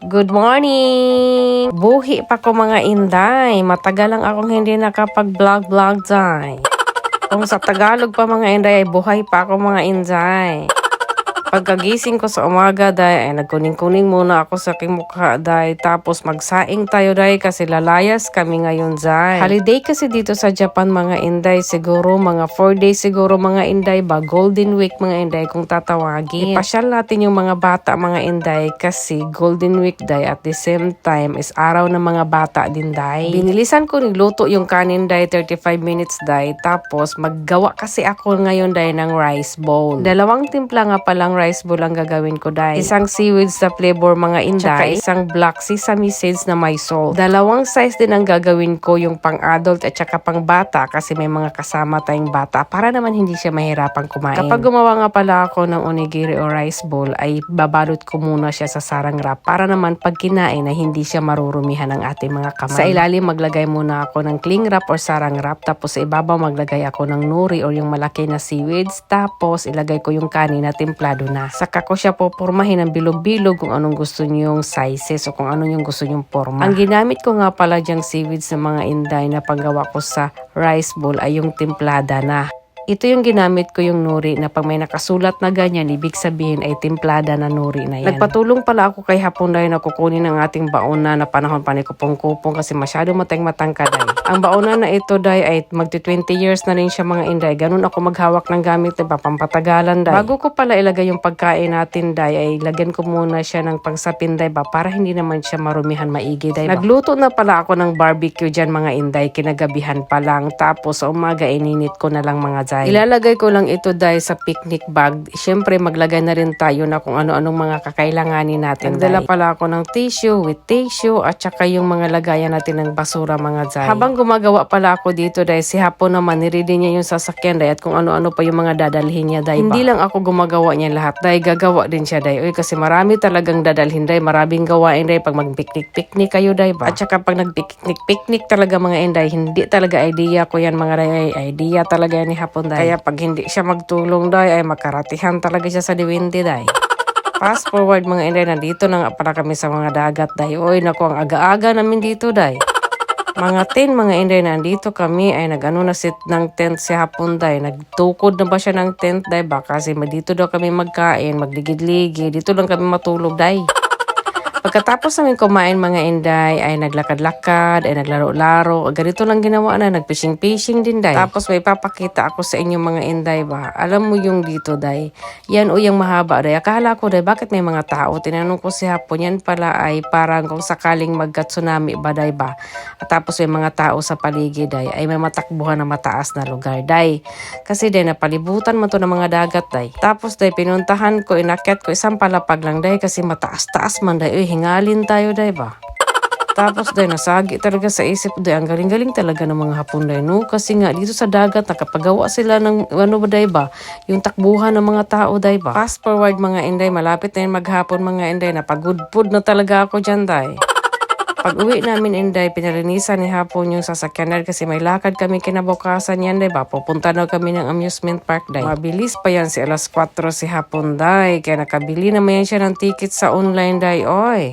Good morning! Buhi pa ko mga inday. Matagal lang akong hindi nakapag-vlog-vlog day. Kung sa Tagalog pa mga inday ay buhay pa ako mga inday. Pagkagising ko sa umaga day ay nagkuning-kuning muna ako sa aking mukha day tapos magsaing tayo day kasi lalayas kami ngayon day. Holiday kasi dito sa Japan mga inday siguro mga 4 days siguro mga inday ba golden week mga inday kung tatawagin. Ipasyal natin yung mga bata mga inday kasi golden week day at the same time is araw ng mga bata din day. Binilisan ko nigluto yung kanin day 35 minutes day tapos maggawa kasi ako ngayon day ng rice bowl. Dalawang timpla nga palang rice bowl ang gagawin ko day. Isang seaweed sa flavor mga inday, tsaka isang black sesame seeds na may salt. Dalawang size din ang gagawin ko yung pang adult at tsaka pang bata kasi may mga kasama tayong bata para naman hindi siya mahirapang kumain. Kapag gumawa nga pala ako ng onigiri o rice bowl ay babalot ko muna siya sa sarang wrap para naman pag kinain na hindi siya marurumihan ng ating mga kamay. Sa ilalim maglagay muna ako ng cling wrap or sarang wrap tapos sa ibabaw maglagay ako ng nori or yung malaki na seaweeds tapos ilagay ko yung kanin na templado na. Saka ko siya popurmahin ng bilog-bilog kung anong gusto niyong sizes o kung ano yung gusto niyong forma. Ang ginamit ko nga pala diyang seaweeds ng mga inday na panggawa ko sa rice bowl ay yung templada na. Ito yung ginamit ko yung nuri na pag may nakasulat na ganyan, ibig sabihin ay timplada na nuri na yan. Nagpatulong pala ako kay Hapon dahil na kukunin ang ating baona na panahon pa ni Kupong-Kupong kasi masyado matang matangkad. Ang baona na ito day ay magti 20 years na rin siya mga inday. Ganun ako maghawak ng gamit na pampatagalan day. Bago ko pala ilagay yung pagkain natin day ay lagyan ko muna siya ng pangsapin day ba para hindi naman siya marumihan maigi day ba. Nagluto na pala ako ng barbecue dyan mga inday kinagabihan pa lang tapos sa umaga ininit ko na lang mga day. Ilalagay ko lang ito day sa picnic bag. Siyempre maglagay na rin tayo na kung ano-anong mga kakailanganin natin. Nagdala pala ako ng tissue with tissue at saka yung mga lagayan natin ng basura mga day. Habang gumagawa pala ako dito day si Hapon naman niredy niya yung sasakyan day at kung ano-ano pa yung mga dadalhin niya day. Hindi lang ako gumagawa niya lahat day gagawa din siya day. Uy, kasi marami talagang dadalhin day. Maraming gawain day pag mag-picnic-picnic kayo day ba? At saka pag nag-picnic-picnic talaga mga inday, hindi talaga idea ko yan mga. Ay, idea talaga ni Hapon day. Kaya pag hindi siya magtulong day, ay makaratihan talaga siya sa diwindi day. Fast forward mga inday, nandito na nga pala kami sa mga dagat day. Uy, naku, ang aga-aga namin dito day. Mga 10 mga inday nandito kami ay nagano na sit ng tent si hapon day. Nagtukod na ba siya ng tent day ba? Kasi dito daw kami magkain, magligid-ligid. Dito lang kami matulog day. Pagkatapos namin kumain mga inday ay naglakad-lakad, ay naglaro-laro. Ganito lang ginawa na, nagpishing-pishing din day. Tapos may papakita ako sa inyo mga inday ba. Alam mo yung dito day, yan o yung mahaba day. Akala ko day, bakit may mga tao? Tinanong ko si Hapon, yan pala ay parang kung sakaling magka-tsunami ba day ba. At tapos may mga tao sa paligid day, ay may matakbuhan na mataas na lugar day. Kasi day, napalibutan mo to ng mga dagat day. Tapos day, pinuntahan ko, inakyat ko, isang palapag lang day kasi mataas-taas man day. Uy, hingalin tayo day ba? Tapos day nasagi talaga sa isip day ang galing-galing talaga ng mga hapon day no? Kasi nga dito sa dagat nakapagawa sila ng ano ba day ba? Yung takbuhan ng mga tao day ba? Fast forward mga inday malapit na yun maghapon mga inday napagudpud na talaga ako dyan day pag uwi namin inday, pinalinisan ni hapon yung sasakyan dahil kasi may lakad kami kinabukasan yan, day ba? Pupunta daw kami ng amusement park, day. Mabilis pa yan si alas 4 si hapon, day. Kaya nakabili naman yan siya ng ticket sa online, day, oy.